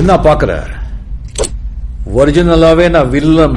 என்ன பாக்குற ஒரிஜினலாவே நான் வில்லன்.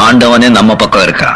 ஆண்டவனே நம்ம பக்கம் இருக்கான்